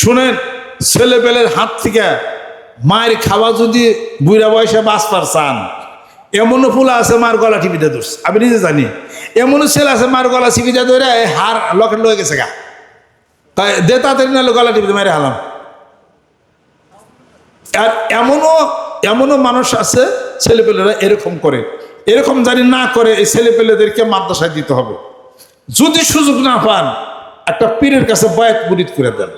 শুনেন ছেলে পেলের হাত থেকে মায়ের খাওয়া যদি বুড়া বয়সে বাঁচবার চান, এমনও ফুল আছে মার গলা টিপিতে ধরছে। আমি নিজে জানি, এমনও ছেলে আছে মার গলা চিপিতে ধরে হার লকেট লয়ে গেছে গা। তাই দে তাড়াতাড়ি নাহলে গলা টিপিতে মেরে হালাম। আর এমনও এমনও মানুষ আছে ছেলেপেলেরা এরকম করে। এরকম জানি না করে এই ছেলেপেলেদেরকে মাদ্রাসায় দিতে হবে। যদি সুযোগ না পান, একটা পীরের কাছে বয়াত মুরিদ করে দেন।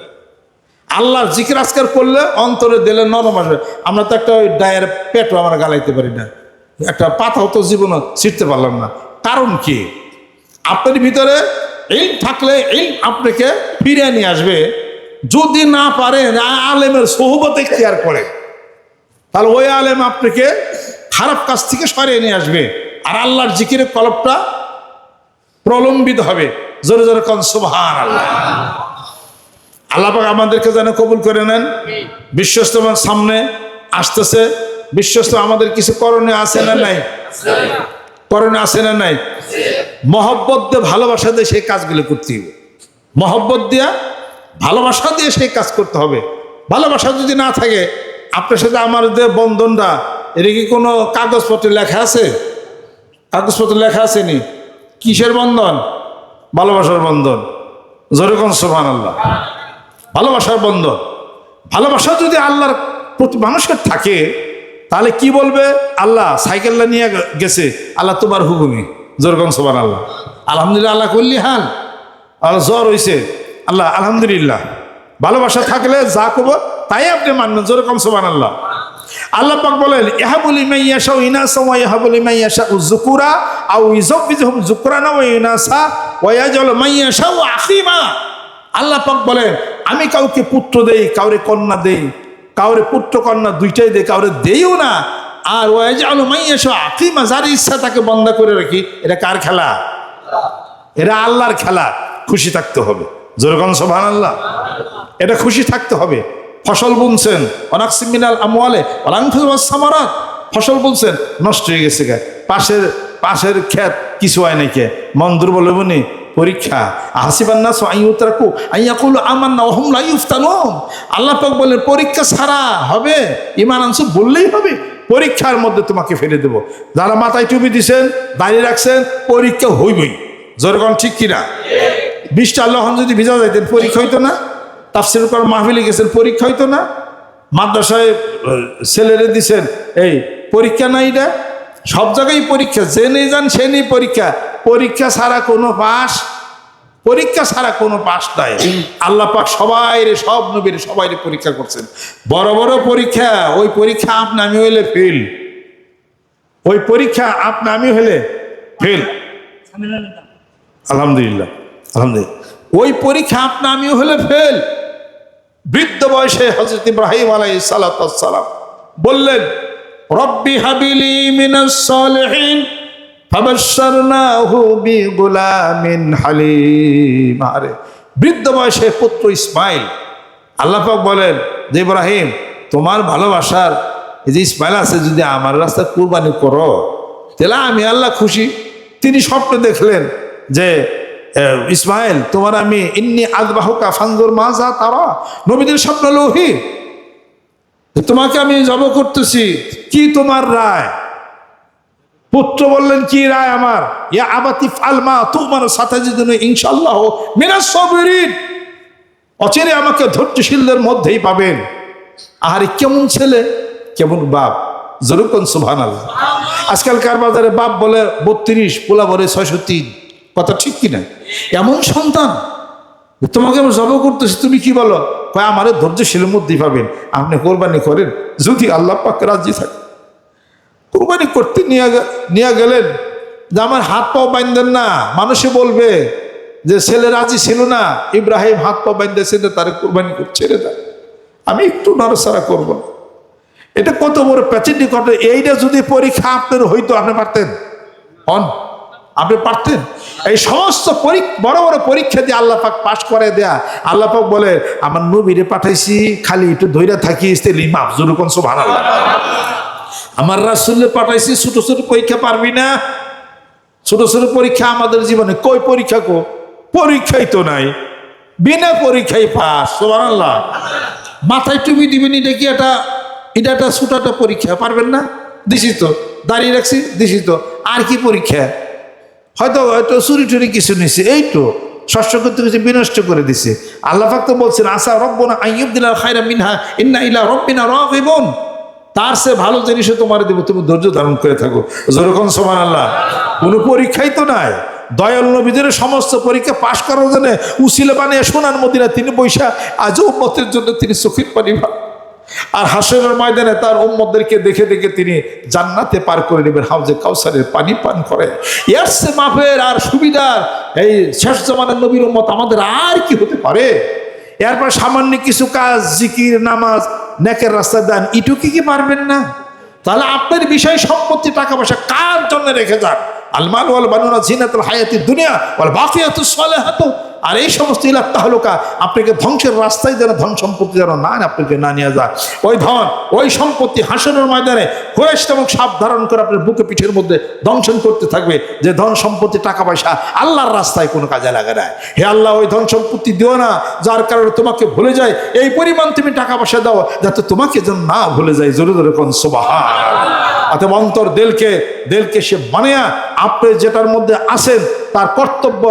আল্লাহর জিকির আজকার করলে অন্তরে দিলে নরম আসবে। আমরা তো একটা ওই ডায়ের পেটও আমরা গালাইতে পারি না। একটা পাতাও তো জীবনে ছিটতে পারলাম না। কারণ কি? আপনার ভিতরে এই থাকলে এই আপনাকে ফিরিয়ে নিয়ে আসবে। যদি না পারেন আলেমের সহবতে কেয়ার করে। তাহলে ওই আলেম আপনাকে খারাপ কাজ থেকে সরিয়ে নিয়ে আসবে। আর আল্লাহর জিকিরের কলপটা প্রলম্বিত হবে। জোরে জোরে কন সুবহান আল্লাহ আল্লাহ পাক আমাদেরকে যেন কবুল করে নেন। বিশ্বস্ত আমার সামনে আসতেছে। বিশ্বস্ত আমাদের কিছু করণীয় আছে না নাই? করণীয় আছে না নাই? মহব্বত দিয়ে ভালোবাসা দিয়ে সেই কাজগুলো করতে হবে। মহব্বত দিয়া ভালোবাসা দিয়ে সেই কাজ করতে হবে। ভালোবাসা যদি না থাকে আপনার সাথে আমার যে বন্ধনটা এটা কি কোনো কাগজপত্রে লেখা আছে? কাগজপত্রে লেখা আছে নি? কিসের বন্ধন? ভালোবাসার বন্ধন। জোরেকন সোহান আল্লাহ ভালোবাসার বন্ধন। ভালোবাসা যদি আল্লাহর প্রতি মানুষের থাকে, তাহলে কি বলবে? আল্লাহ সাইকেলটা নিয়ে গেছে। আল্লাহ তোমার হুকুমি। জোরকম সোবান আল্লাহ আলহামদুলিল্লাহ আল্লাহ করলি আর জ্বর হয়েছে আল্লাহ আলহামদুলিল্লাহ। ভালোবাসা থাকলে যা করব, তাই আপনি মানবেন। যেরকম সোবান আল্লাহ আল্লাহ পাক বলেন ইহা বলি মাইয়াশা ইনাসা ওয়া ইহা বলি মাইয়াশা উযকুরা আও ইযবিজহুম যুকরানা ওয়া ইনাসা ওয়া ইয়াজল মাইয়াশা আখিমা আল্লাহ পাক বলেন আমি কাউকে পুত্র দেই, কাউরে কন্যা দেই, কাউরে পুত্র কন্যা দুইটাই দেই, কাউরে দেইও না। আর ওয়াজাল মাইয়াশা আকিমা যার ইচ্ছা তাকে বন্ধ করে রাখি, এটা কার খেলা? এটা আল্লাহর খেলা, খুশি থাকতে হবে। যেরকম সোভান আল্লাহ এটা খুশি থাকতে হবে। ফসল বুনছেন অনাক্সিমিনাল আমওয়ালে অনাংসামারাত ফসল বুনছেন, নষ্ট হয়ে গেছে পাশের পাশের ক্ষেত কিছু হয় নাকি মন দুর্বল হবনি পরীক্ষা। হাসিবান্না আইউতারাকু আইয়াকুল আমার না ওহম লাই আল্লাহ পাক বলেন পরীক্ষা ছাড়া হবে ইমান আনসু বললেই হবে, পরীক্ষার মধ্যে তোমাকে ফেলে দেব। যারা মাথায় টুপি দিছেন, দাঁড়িয়ে রাখছেন, পরীক্ষা হইবই। যেরকম ঠিক কিনা? বিশটা আল্লাহ যদি ভিজা যাইতেন, পরীক্ষা হইতো না? তাফসির করার মাহফিলে গেছেন, পরীক্ষা হইতো না? মাদ্রাসায় ছেলেরে দিছেন, এই, পরীক্ষা নাই এটা সব জায়গায় পরীক্ষা, যে নেই যান সে নেই পরীক্ষা। পরীক্ষা ছাড়া কোনো পাস, পরীক্ষা ছাড়া কোনো পাস নাই। আল্লাহ পাক সবাই রে সব নবীর সবাই রে পরীক্ষা করছেন। বড় বড় পরীক্ষা, ওই পরীক্ষা আপনি আমি হইলে ফেল ওই পরীক্ষা আপনি আমি হলে ফেল আলহামদুলিল্লাহ আলহামদুলিল্লাহ। ওই পরীক্ষা আপনা আমি হলে ফেল বৃদ্ধ বয়সে হজরত ইব্রাহিম আলাই সালাম বললেন, রব্বি হাবিলি মিনাস সালিহিন। বৃদ্ধ বয়সে পুত্র ইসমাইল, আল্লাহ পাক বলেন, যে ইব্রাহিম, তোমার ভালোবাসার এই যে ইসমাইল আছে, যদি আমার রাস্তায় কুরবানি করো, তাহলে আমি আল্লাহ খুশি। তিনি স্বপ্ন দেখলেন যে ইসমাইল, তোমার আমি ইন্নি আদবাহকা ফানজুর মাজা তারা। নবীদের স্বপ্ন লোহি তোমাকে আমি জব করতেছি, কি তোমার রায়? পুত্র বললেন কি রায় আমার? ইয়া আবাতি ফালমা তোমার সাথে যদি ইনশাল্লাহ মিনাস সবিরিন। অচিরে আমাকে ধৈর্যশীলদের মধ্যেই পাবেন। আহারে কেমন ছেলে? কেমন বাপ। জরুকন সুভান আজকালকার বাজারে বাপ বলে বত্রিশ পোলা বলে ছয়শো তিন কথা ঠিক কিনা? এমন সন্তান? তোমাকে আমি জব করতেছি তুমি কি বলো? আমার ধৈর্যশীলের মধ্যেই পাবেন। আপনি কোরবানি করেন যদি আল্লাহ পাক রাজি থাকে। কোরবানি করতে নিয়ে গেলেন। যে আমার হাত পাও বাইন্ধেন না। মানুষে বলবে যে, ছেলে রাজি ছিল না। ইব্রাহিম হাত পা বাইন্ধেছে না তারে কোরবানি করে ছেড়ে দেয় আমি একটু নড়াচড়া করব না। এটা কত বড় প্যাচেন্টি ঘটে। এইটা যদি পরীক্ষা আপনার হইতো, আপনি পারতেন। হন, আপনি পারতেন। এই সমস্ত বড় বড় পরীক্ষা দিয়ে আল্লাহ পাক পাশ করে দেয়া। আল্লাহ পাক বলে, আমার নবীরে পাঠাইছি, খালি একটু ধৈর্য থাকিস, তেলি মাফ জুরুকন সোভান আমার রাসুল্লে পাঠাইছি, ছোট ছোট পরীক্ষা পারবি না। ছোট ছোট পরীক্ষা আমাদের জীবনে কই পরীক্ষা কো পরীক্ষাই তো নাই। বিনা পরীক্ষায় পাস, সুবহানাল্লাহ। মাথায় টুপি দিবেন, এটা কি এটা এটা একটা ছোটাটা পরীক্ষা, পারবেন না? দিছি তো, দাঁড়িয়ে রাখছি, দিছি তো। আর কি পরীক্ষা? হয়তো হয়তো চুরি টুরি কিছু নিছে, এই তো। শস্য করতে কিছু বিনষ্ট করে দিছে। আল্লাহ তো বলছেন আসা রব্বনা আইয়ুব দিলার খায়রা মিনহা, ইন্না ইলা রব্বিনা রাগিবুন। তার সে ভালো জিনিসও তোমার দেবো, তুমি ধৈর্য ধারণ করে থাকো। যেরকম সমান আল্লাহ কোনো পরীক্ষাই তো নাই। দয়াল নবীদের সমস্ত পরীক্ষা পাশ করার জন্য উসিলে বানিয়ে সোনার মদিনা তিনি বৈশা আজ উম্মতের জন্য তিনি চোখের পানি আর হাসনের ময়দানে তার উম্মতদেরকে দেখে দেখে তিনি জান্নাতে পার করে নেবেন, হাউজে কাউসারের পানি পান করে। এর সে মাফের আর সুবিধার এই শেষ জমানের নবীর উম্মত আমাদের আর কি হতে পারে? এরপর সামান্য কিছু কাজ, জিকির, নামাজ নেকের রাস্তা দেন ইটুকি কি পারবেন না? তাহলে আপনার বিষয় সম্পত্তি, টাকা পয়সা কার জন্য রেখে যান? আলমান ওয়াল বানুনা জিনাতুল হায়াতি দুনিয়া ওয়াল বাকিয়াতুস সালিহাতু। আর এই সমস্ত ইলাক তাহলুকা আপনাকে ধ্বংসের রাস্তায় যেন ধন সম্পত্তি যেন না আপনাকে না নিয়ে যায়। ওই ধন, ওই সম্পত্তি হাসনের ময়দানে এবং সাপ ধারণ করে আপনার বুকে পিঠের মধ্যে দংশন করতে থাকবে। যে ধন সম্পত্তি, টাকা পয়সা আল্লাহর রাস্তায় কোনো কাজে লাগে না হে আল্লাহ, ওই ধন সম্পত্তি দিও না, যার কারণে তোমাকে ভুলে যায়। এই পরিমাণ তুমি টাকা পয়সা দাও, যাতে তোমাকে যেন না ভুলে যায়। জোরে জোরে কোন সোবাহা অতএব অন্তর দেলকে দেলকে সে বানিয়া আপনি যেটার মধ্যে আছেন, তার কর্তব্য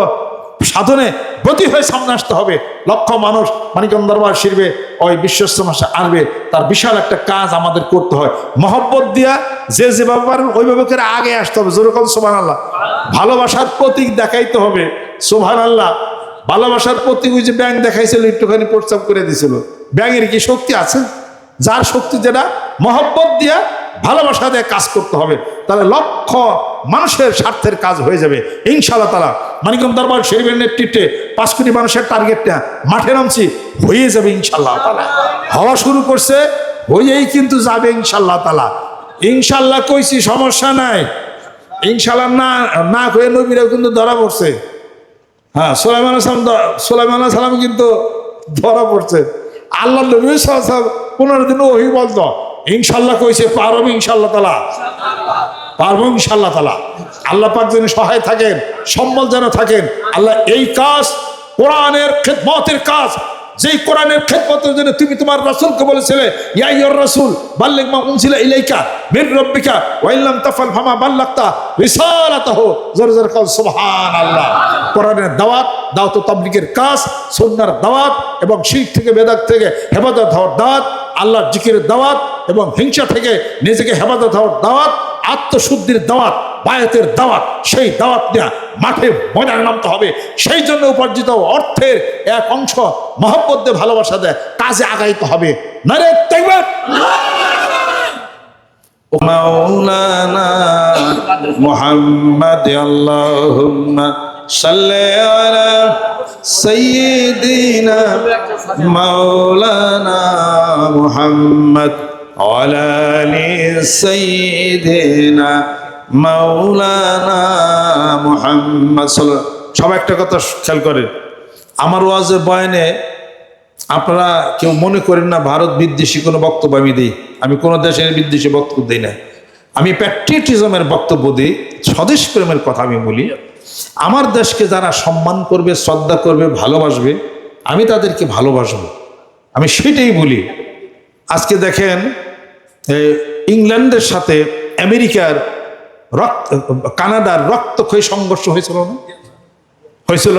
সাধনে ব্রতী হয়ে সামনে আসতে হবে। লক্ষ মানুষ মানিকম দরবার শিরবে ওই বিশ্বস্ত মাসে আনবে। তার বিশাল একটা কাজ আমাদের করতে হয়। মহব্বত দিয়া যে যেভাবে পারেন, ওইভাবে করে আগে আসতে হবে। যেরকম সোভান আল্লাহ ভালোবাসার প্রতীক দেখাইতে হবে। সোভান আল্লাহ ভালোবাসার প্রতীক ওই যে ব্যাংক দেখাইছিল, একটুখানি প্রস্তাব করে দিছিল। ব্যাংকের কি শক্তি আছে? যার শক্তি যেটা? মহব্বত দিয়া ভালোবাসা দিয়ে কাজ করতে হবে, তাহলে লক্ষ মানুষের স্বার্থের কাজ হয়ে যাবে। ইনশাল্লাহ তালা মানিকম দরবার শরীফের নেতৃত্বে পাঁচ কোটি মানুষের টার্গেটটা মাঠে নামছি, হয়ে যাবে ইনশাল্লাহ তালা হওয়া শুরু করছে, হয়েই কিন্তু যাবে ইনশাল্লাহ তালা ইনশাল্লাহ কইছি, সমস্যা নাই। ইনশাল্লাহ না না হয়ে নবীরাও কিন্তু ধরা পড়ছে। হ্যাঁ সোলাইমান সোলাইমান সালাম কিন্তু ধরা পড়ছে। আল্লাহ নবী সালাম পনেরো দিন ওহি বলতো ইনশাল্লাহ কইছে, পারব ইনশাল্লাহ তালা। পারব ইনশাল্লাহ তালা। আল্লাহ পাক যেন সহায় থাকেন, সম্বল যেন থাকেন, আল্লাহ এই কাজ কোরআনের খেদমতের কাজ। যেই কোরআনের খেদমতের জন্য তুমি তোমার রাসূলকে বলেছিলে, ইয়া ইয়র রাসূল, বাল্লিগ মা উনজিলা ইলাইকা মির রাব্বিকা, ওয়া ইল্লাম তাফাল ফামা বাল্লাগতা রিসালাতাহু। জোরে জোরে কাল সুবহানাল্লাহ। কোরআনের দাওয়াত দাওয়াত তাবলীগের কাজ সুন্নাহর দাওয়াত এবং শিরক থেকে, বেদাত থেকে হেফাজত হওয়ার দাওয়াত, আল্লাহর জিকিরের দাওয়াত এবং হিংসা থেকে নিজেকে হেফাজত হওয়ার দাওয়াত আত্মশুদ্ধির দাওয়াত বায়াতের দাওয়াত সেই দাওয়াত নেওয়া মাঠে ময়দানে নামতে হবে সেই জন্য উপার্জিত অর্থের এক অংশ মহব্বত দিয়ে ভালোবাসা দেয় কাজে আগাইতে হবে নারে দেখবেন مولانا محمد اللهم صل على سيدنا مولانا محمد وعلى ال سيدنا مولانا محمد صلى الله সব একটা কথা খেয়াল করেন আমার ওয়াজের বয়ানে আপনারা কেউ মনে করেন না ভারত বিদ্বেষী কোনো বক্তব্য আমি দিই আমি কোনো দেশের বিদ্বেষী বক্তব্য দিই না আমি প্যাট্রিয়টিজমের বক্তব্য দিই স্বদেশ প্রেমের কথা আমি বলি আমার দেশকে যারা সম্মান করবে শ্রদ্ধা করবে ভালোবাসবে আমি তাদেরকে ভালোবাসবো আমি সেটাই বলি আজকে দেখেন ইংল্যান্ডের সাথে আমেরিকার রক্ত কানাডার রক্তক্ষয়ী সংঘর্ষ হয়েছিল না? হয়েছিল?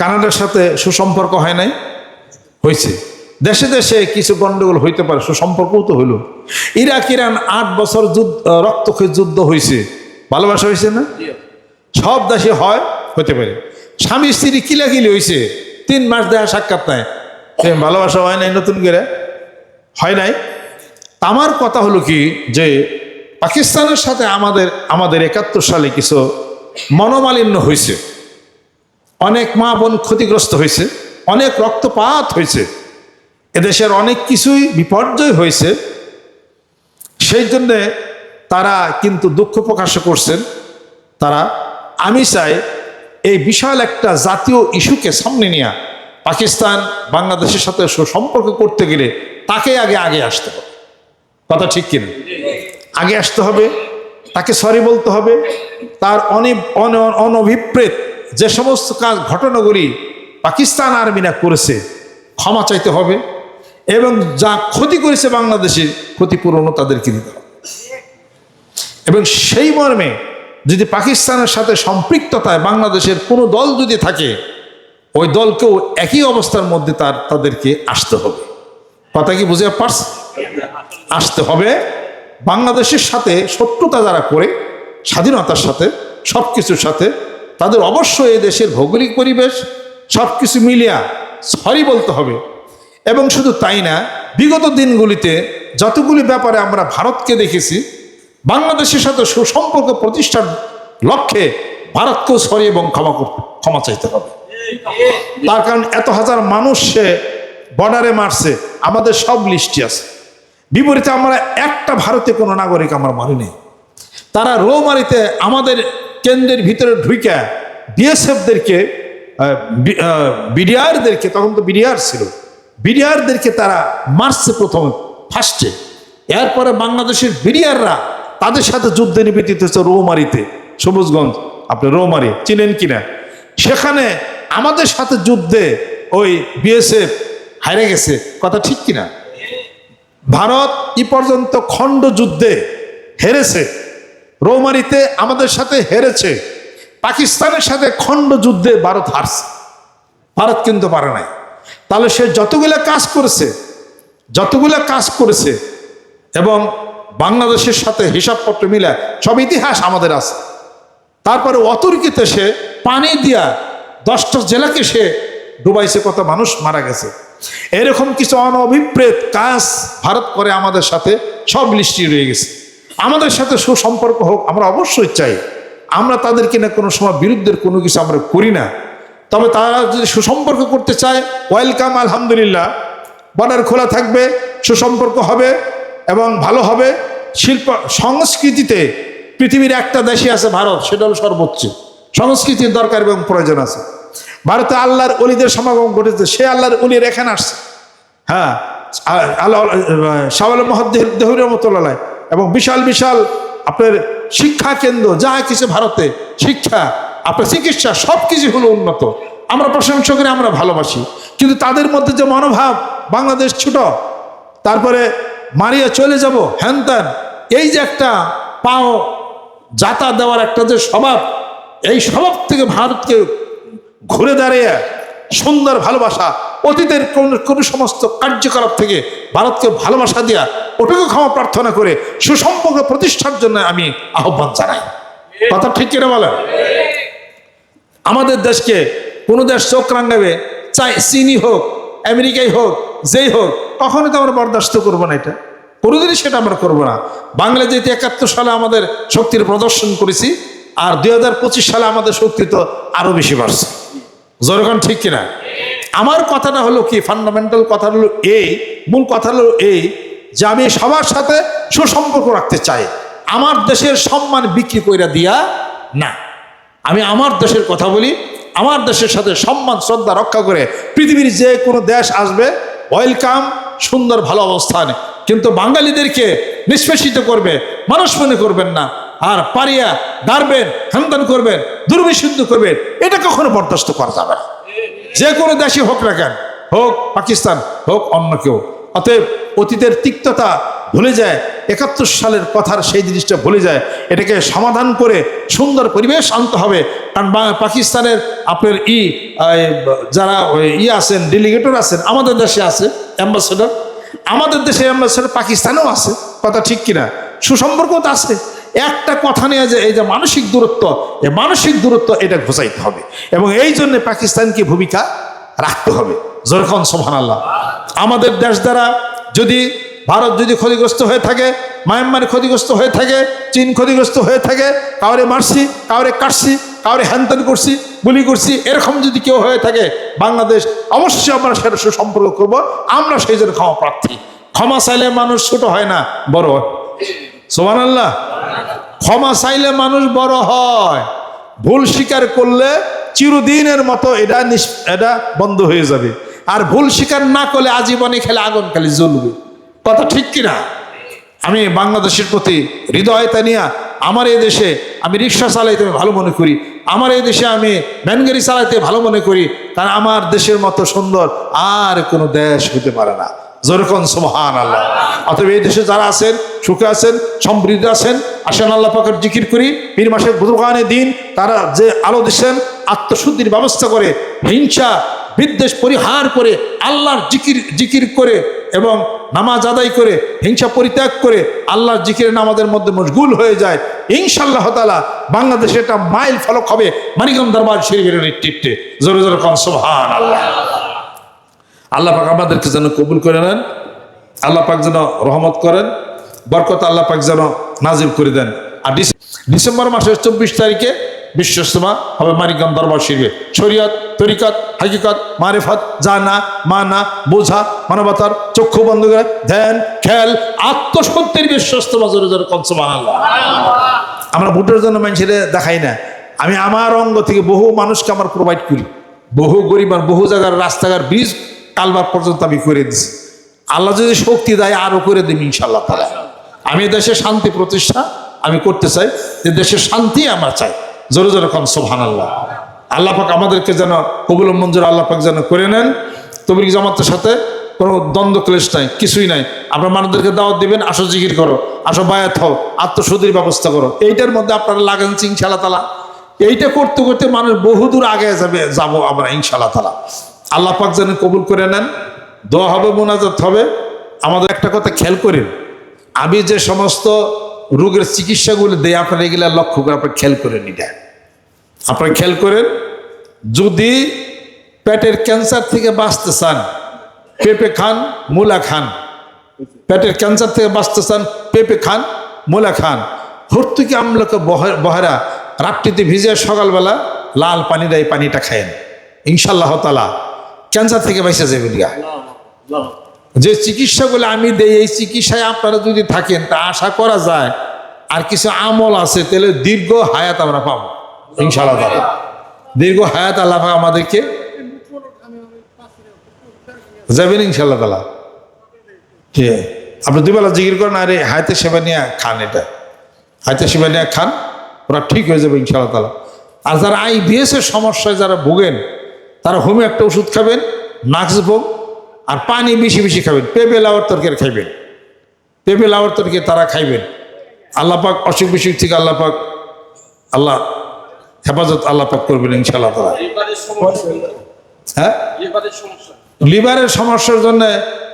কানাডার সাথে সুসম্পর্ক হয় নাই? হয়েছে। দেশে দেশে কিছু গন্ডগোল হইতে পারে সুসম্পর্কও তো হইল। ইরাক ইরান আট বছর যুদ্ধ রক্তক্ষয়ী যুদ্ধ হয়েছে ভালোবাসা হয়েছে না? সব দেশে হয় হতে পারে। স্বামী স্ত্রী কিলাকিলি হয়েছে তিন মাস দেখা সাক্ষাৎ নাই। ভালোবাসা হয় নাই নতুন করে? হয় নাই? আমার কথা হলো কি যে পাকিস্তানের সাথে আমাদের আমাদের একাত্তর সালে কিছু মনোমালিন্য হয়েছে। অনেক মা বোন ক্ষতিগ্রস্ত হয়েছে, অনেক রক্তপাত হয়েছে। এদেশের অনেক কিছুই বিপর্যয় হয়েছে। সেই জন্যে তারা কিন্তু দুঃখ প্রকাশ করছেন। তারা আমি চাই এই বিশাল একটা জাতীয় ইস্যুকে সামনে নিয়ে পাকিস্তান বাংলাদেশের সাথে সম্পর্ক করতে গেলে তাকে আগে আগে আসতে হবে। কথা ঠিক কিনা? আগে আসতে হবে, তাকে সরি বলতে হবে, তার অনি অন- অনভিপ্রেত যে সমস্ত কাজ, ঘটনাগুলি পাকিস্তান আর্মিরা করেছে, ক্ষমা চাইতে হবে এবং যা ক্ষতি করেছে বাংলাদেশে, ক্ষতিপূরণও তাদেরকে দিতে হবে। এবং সেই মর্মে যদি পাকিস্তানের সাথে সম্পৃক্ততায় বাংলাদেশের কোনো দল যদি থাকে ওই দলকেও একই অবস্থার মধ্যে তার, তাদেরকে আসতে হবে। কথা কি বুঝে পারছে? আসতে হবে। বাংলাদেশের সাথে শত্রুতা যারা করে, স্বাধীনতার সাথে সব কিছুর সাথে, তাদের অবশ্যই এই দেশের ভৌগোলিক পরিবেশ সব কিছু মিলিয়া, সরি বলতে হবে। এবং শুধু তাই না, বিগত দিনগুলিতে যতগুলি ব্যাপারে আমরা ভারতকে দেখেছি, বাংলাদেশের সাথে সুসম্পর্ক প্রতিষ্ঠার লক্ষ্যে ভারতকেও সরি এবং ক্ষমা ক্ষমা চাইতে হবে। তার কারণ এত হাজার মানুষ সে বর্ডারে মারছে, আমাদের সব লিস্টে আছে। বিপরীতে আমরা একটা ভারতে কোনো নাগরিক আমরা মারিনি। তারা রোমারিতে আমাদের কেন্দ্রের ভিতরে ঢুইকা বিএসএফদেরকে বিডিআরদেরকে, তখন তো বিডিআর ছিল, বিডিআরদেরকে তারা মারছে প্রথম ফার্স্টে এরপরে বাংলাদেশের বিডিআররা তাদের সাথে যুদ্ধে নিবেদিত হচ্ছে রৌমারিতে, সবুজগঞ্জ, আপনি রৌমারি, চিনেন কিনা? সেখানে আমাদের সাথে যুদ্ধে ওই বিএসএফ হারে গেছে। কথা ঠিক কিনা? ভারত ই পর্যন্ত খণ্ড যুদ্ধে হেরেছে। রৌমারিতে আমাদের সাথে হেরেছে। পাকিস্তানের সাথে খণ্ড যুদ্ধে ভারত হারছে। ভারত কিন্তু পারে নাই। তাহলে সে যতগুলা কাজ করেছে, যতগুলা কাজ করেছে এবং বাংলাদেশের সাথে হিসাবপত্র মিলে সব ইতিহাস আমাদের আছে। তারপরে অতর্কিতে সে পানি দিয়া দশটা জেলাকে সে ডুবাইছে, কত মানুষ মারা গেছে। এরকম কিছু অনভিপ্রেত কাজ ভারত করে আমাদের সাথে সব লিস্টি রয়ে গেছে। আমাদের সাথে সুসম্পর্ক হোক, আমরা অবশ্যই চাই। আমরা তাদেরকে না কোনো সময় বিরুদ্ধের কোনো কিছু আমরা করি না। তবে তারা যদি সুসম্পর্ক করতে চায়, ওয়েলকাম, আলহামদুলিল্লাহ। বর্ডার খোলা থাকবে, সুসম্পর্ক হবে এবং ভালো হবে। শিল্প, সংস্কৃতিতে পৃথিবীর একটা দেশই আছে ভারত, সেটা হল সর্বোচ্চ। সংস্কৃতির দরকার এবং প্রয়োজন আছে। ভারতে আল্লাহর অলিদের সমাগম ঘটেছে, সে আল্লাহর অলির এখানে আসছে। হ্যাঁ আল্লাহ শাওয়াল মহদ্দেহুর রহমতুল্লাহ এবং বিশাল বিশাল আপনার শিক্ষা কেন্দ্র, যা কিছু ভারতে, শিক্ষা, আপনার চিকিৎসা, সব কিছু হলো উন্নত। আমরা প্রশংসা করি, আমরা ভালোবাসি। কিন্তু তাদের মধ্যে যে মনোভাব, বাংলাদেশ ছোট, তারপরে মারিয়া চলে যাব, হ্যান এই যে একটা পাও যাতা দেওয়ার একটা যে স্বভাব, এই স্বভাব থেকে ভারতকে ঘুরে দাঁড়িয়ে সুন্দর ভালোবাসা, অতীতের কোন কোন সমস্ত কার্যকলাপ থেকে ভারতকে ভালোবাসা দিয়া ওটাকে ক্ষমা প্রার্থনা করে সুসম্পর্ক প্রতিষ্ঠার জন্য আমি আহ্বান জানাই। কথা ঠিক কিনা বলেন? আমাদের দেশকে কোনো দেশ চোখ রাঙ্গাবে চাই চিনি হোক, আমেরিকাই হোক, যেই হোক, কখনোই তো আমরা বরদাস্ত করব না এটা। কোনোদিনই সেটা আমরা করব না। বাংলা যেহেতু একাত্তর সালে আমাদের শক্তির প্রদর্শন করেছি, আর দুই হাজার পঁচিশ সালে আমাদের শক্তি তো আরও বেশি বাড়ছে। জরখান ঠিক কিনা? আমার কথাটা হলো কি? ফান্ডামেন্টাল কথা হলো এই, মূল কথা হলো এই যে আমি সবার সাথে সুসম্পর্ক রাখতে চাই। আমার দেশের সম্মান বিক্রি কইরা দিয়া না। আমি আমার দেশের কথা বলি, আমার দেশের সাথে সম্মান, শ্রদ্ধা রক্ষা করে পৃথিবীর যে কোনো দেশ আসবে ওয়েলকাম সুন্দর, ভালো অবস্থান। কিন্তু বাঙালিদেরকে নিষ্পেষিত করবে, মানুষ মনে করবেন না। আর পারিয়া গারবেন খানদান করবেন দুর্বিশুদ্ধ করবেন, এটা কখনো বরদাস্ত করা যাবে না। যে কোনো দেশে হোক না কেন, হোক পাকিস্তান, হোক অন্য কেউ, অতএব অতীতের তিক্ততা ভুলে যায়, একাত্তর সালের কথার সেই জিনিসটা ভুলে যায়, এটাকে সমাধান করে সুন্দর পরিবেশ আনতে হবে। কারণ পাকিস্তানের আপনার ই যারা ই আছেন, ডেলিগেটর আছেন, আমাদের দেশে আছে অ্যাম্বাসেডর। আমাদের দেশে অ্যাম্বাসেডর পাকিস্তানেও আছে, কথা ঠিক কিনা? সুসম্পর্ক তো আছে। একটা কথা নিয়ে যে এই যে মানসিক দূরত্ব, এই মানসিক দূরত্ব এটা ঘোষাইতে হবে। এবং এই জন্য পাকিস্তানকে ভূমিকা রাখতে হবে। জরখন সোহান আল্লাহ আমাদের দেশ দ্বারা যদি ভারত যদি ক্ষতিগ্রস্ত হয়ে থাকে, মায়ানমার ক্ষতিগ্রস্ত হয়ে থাকে, চীন ক্ষতিগ্রস্ত হয়ে থাকে, কাউরে মারছি, কাউরে কাটছি, কাউরে হ্যানত্যান করছি গুলি করছি, এরকম যদি কেউ হয়ে থাকে, বাংলাদেশ অবশ্যই আমরা সেটা সুসম্পর্ক করব। আমরা সেই জন্য ক্ষমা প্রার্থী। ক্ষমা চাইলে মানুষ ছোট হয় না, বড় সোমান আল্লাহ ক্ষমা চাইলে মানুষ বড় হয়। ভুল স্বীকার করলে চিরদিনের মতো এটা এটা বন্ধ হয়ে যাবে। আর ভুল স্বীকার না করলে আজীবনে খেলে আগুন খালি জ্বলবে। কথা ঠিক কিনা? আমি বাংলাদেশের প্রতি হৃদয়তা নিয়ে আমার এই দেশে আমি রিক্সা চালাইতে আমি ভালো মনে করি, আমার এই দেশে আমি ভ্যানগাড়ি চালাইতে ভালো মনে করি কারণ আমার দেশের মতো সুন্দর আর কোনো দেশ হতে পারে না। যেরকম সুবহান আল্লাহ অতএব এই দেশে যারা আছেন, সুখে আছেন, সমৃদ্ধ আছেন, আসেন আল্লাহ পাকের জিকির করি। পীর মাসের বুধুগানে দিন তারা যে আলো দিচ্ছেন, আত্মশুদ্ধির ব্যবস্থা করে, হিংসা, বিদ্বেষ পরিহার করে, আল্লাহর জিকির জিকির করে এবং নামাজ আদায় করে, হিংসা পরিত্যাগ করে আল্লাহর জিকিরে নামাজের মধ্যে মশগুল হয়ে যায়। ইনশাল্লাহ তালা বাংলাদেশে একটা মাইল ফলক হবে মানিকম দরবার শরীফের নেতৃত্বে। জোরে জোরে কন সুবহান আল্লাহ আল্লাহ পাক আমাদেরকে যেন কবুল করে নেন। আল্লাহ পাক যেন রহমত করেন। বরকত আল্লাহ পাক যেন নাজিল করে দেন। আর ডিসেম্বর মাসের চব্বিশ তারিখে বিশ্বস্তমা হবে মানিকগঞ্জ দরবার শিরবে শরীয়ত, তরিকত, হাকিকত, মারেফত, জানা, মানা, বোঝা, মানবতার চক্ষু বন্ধ করে ধ্যান খেয়াল আত্মসত্যের বিশ্বস্তমা জোরে জোরে আল্লাহ আমরা ভোটের জন্য মানুষের দেখাই না। আমি আমার অঙ্গ থেকে বহু মানুষকে আমার প্রোভাইড করি। বহু গরিব আর বহু জায়গার রাস্তাঘাট ব্রিজ কালবার পর্যন্ত আমি করে দিছি। আল্লাহ যদি শক্তি দেয়, আরও করে দেবে ইনশাল্লাহ তালা আমি দেশে শান্তি প্রতিষ্ঠা আমি করতে চাই, যে দেশের শান্তি আমরা চাই। জোরে জোরে কম সোহান আল্লাহ আল্লাহ পাক আমাদেরকে যেন কবুল মঞ্জুর আল্লাহ পাক যেন করে নেন। তবলিগ জামাতের সাথে কোনো দ্বন্দ্ব, ক্লেশ নাই, কিছুই নাই। আপনার মানুষদেরকে দাওয়াত দিবেন, আসো জিকির করো, আসো বায়াত হও, আত্মশুদ্ধির ব্যবস্থা করো। এইটার মধ্যে আপনারা লাগান ইনশাল্লাহ তালা এইটা করতে করতে মানুষ বহুদূর আগে যাবে, যাব আমরা ইনশাল্লাহ তালা আল্লাহ পাক যেন কবুল করে নেন। দোয়া হবে, মোনাজাত হবে। আমাদের একটা কথা খেয়াল করেন। আমি যে সমস্ত রোগের চিকিৎসাগুলো দেয় আপনারা এগুলো লক্ষ্য করে আপনার খেয়াল করেন এটা। আপনারা খেয়াল করেন, যদি পেটের ক্যান্সার থেকে বাঁচতে চান, পেঁপে খান, মূলা খান। পেটের ক্যান্সার থেকে বাঁচতে চান, পেঁপে খান, মূলা খান। হর্তুকি আমলকে বহেরা রাত্রিতে ভিজে সকালবেলা লাল পানির এই পানিটা খায়েন। ইনশাল্লাহ তালা ক্যান্সার থেকে বেঁচে যাবে গা। যে চিকিৎসাগুলো আমি দেই, এই চিকিৎসায় আপনারা যদি থাকেন, তা আশা করা যায়, আর কিছু আমল আছে, তাহলে দীর্ঘ হায়াত আমরা পাবো ইনশাল্লাহ দীর্ঘ হায়াত আল্লাহ আমাদেরকে যাবেন ইনশাল্লাহ তালা আছে। আপনি দুবেলা জিকির করেন, আরে হায়তে সেবা নিয়ে খান এটা। হায়তে সেবা নিয়ে খান, ওরা ঠিক হয়ে যাবে ইনশাল্লাহ তালা আর যারা আইবিএস এর সমস্যায় যারা ভোগেন তারা হোমে একটা ওষুধ খাবেন নাক্স ভোগ আর পানি বেশি বেশি খাবেন। পেঁপে লাওয়ার তরকারি খাইবেন। পেঁপে লাউর তরকারি তারা খাইবেন। আল্লাহ পাক অসুখ বিসুখ থেকে আল্লাহ পাক আল্লাহ হেফাজত আল্লাহ পাক করবেন ইনশাল্লাহ সমস্যা। হ্যাঁ? লিভারের সমস্যার জন্য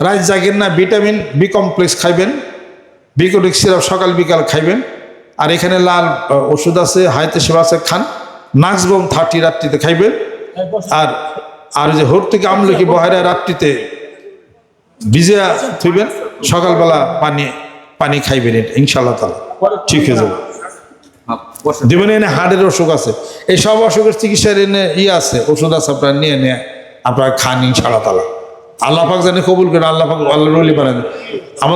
রাইস জাগেন না ভিটামিন বি কমপ্লেক্স খাইবেন। বিকোটিক সিরাপ সকাল বিকাল খাইবেন। আর এখানে লাল ওষুধ আছে হাইতে সেবা আছে খান। নাক্সবম থার্টি রাত্রিতে খাইবেন। আর আর যে হোর থেকে আমলকি বহারা রাত্রিতে ভিজে থইবেন? সকালবেলা পানি পানি খাইবেন এটা ইনশাল্লাহ তালা ঠিক হয়ে যাবে। জীবনে এনে হার্টের অসুখ আছে। এই সব অসুখের চিকিৎসার এনে ই আছে, ওষুধ আছে, আপনারা নিয়ে নিয়ে আপনারা খান ইনশাআল্লাহ তালা আল্লাহ পাক জানে কবুল করেন, আল্লাহ পাক আল্লাহ রলি বানান আমার